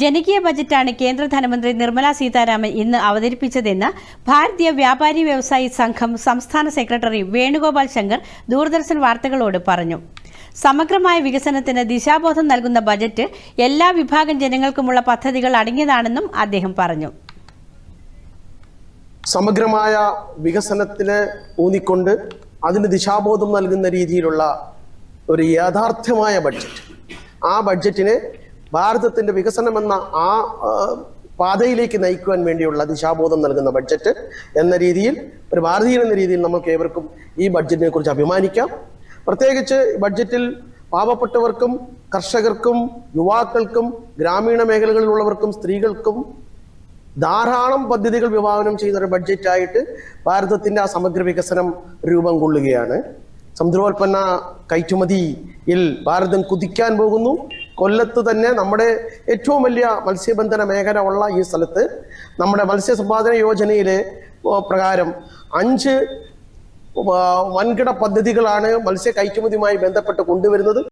ജനകീയ ബജറ്റാണ് കേന്ദ്ര ധനമന്ത്രി നിർമ്മല സീതാരാമൻ ഇന്ന് അവതരിപ്പിച്ചതെന്ന് ഭാരതീയ വ്യാപാരി വ്യവസായി സംഘം സംസ്ഥാന സെക്രട്ടറി വേണുഗോപാൽ ശങ്കർ ദൂരദർശൻ വാർത്തകളോട് പറഞ്ഞു. സമഗ്രമായ വികസനത്തിന് ദിശാബോധം നൽകുന്ന ബജറ്റ് എല്ലാ വിഭാഗം ജനങ്ങൾക്കുമുള്ള പദ്ധതികൾ അടങ്ങിയതാണെന്നും അദ്ദേഹം പറഞ്ഞു. സമഗ്രമായ വികസനത്തിന് ഊന്നിക്കൊണ്ട് അതിന് ദിശാബോധം നൽകുന്ന രീതിയിലുള്ള ഒരു യാഥാർത്ഥ്യമായ ബഡ്ജറ്റ്. ആ ബഡ്ജറ്റിനെ ഭാരതത്തിന്റെ വികസനം എന്ന ആ, പാതയിലേക്ക് നയിക്കുവാൻ വേണ്ടിയുള്ള ദിശാബോധം നൽകുന്ന ബഡ്ജറ്റ് എന്ന രീതിയിൽ ഒരു ഭാരതീയൻ എന്ന രീതിയിൽ നമുക്ക് ഏവർക്കും ഈ ബഡ്ജറ്റിനെ കുറിച്ച് അഭിമാനിക്കാം. പ്രത്യേകിച്ച് ബഡ്ജറ്റിൽ പാവപ്പെട്ടവർക്കും കർഷകർക്കും യുവാക്കൾക്കും ഗ്രാമീണ മേഖലകളിലുള്ളവർക്കും സ്ത്രീകൾക്കും ധാരാളം പദ്ധതികൾ വിഭാവനം ഒരു ബഡ്ജറ്റായിട്ട് ഭാരതത്തിന്റെ ആ സമഗ്ര വികസനം രൂപം കൊള്ളുകയാണ്. സമുദ്രോൽപ്പന്ന കയറ്റുമതിയിൽ ഭാരതം കുതിക്കാൻ പോകുന്നു. കൊല്ലത്ത് തന്നെ നമ്മുടെ ഏറ്റവും വലിയ മത്സ്യബന്ധന മേഖല ഉള്ള ഈ സ്ഥലത്ത് നമ്മുടെ മത്സ്യസമ്പാദന യോജനയിലെ പ്രകാരം അഞ്ച് വൻകിട പദ്ധതികളാണ് മത്സ്യ കയറ്റുമതിയുമായി ബന്ധപ്പെട്ട് കൊണ്ടുവരുന്നത്.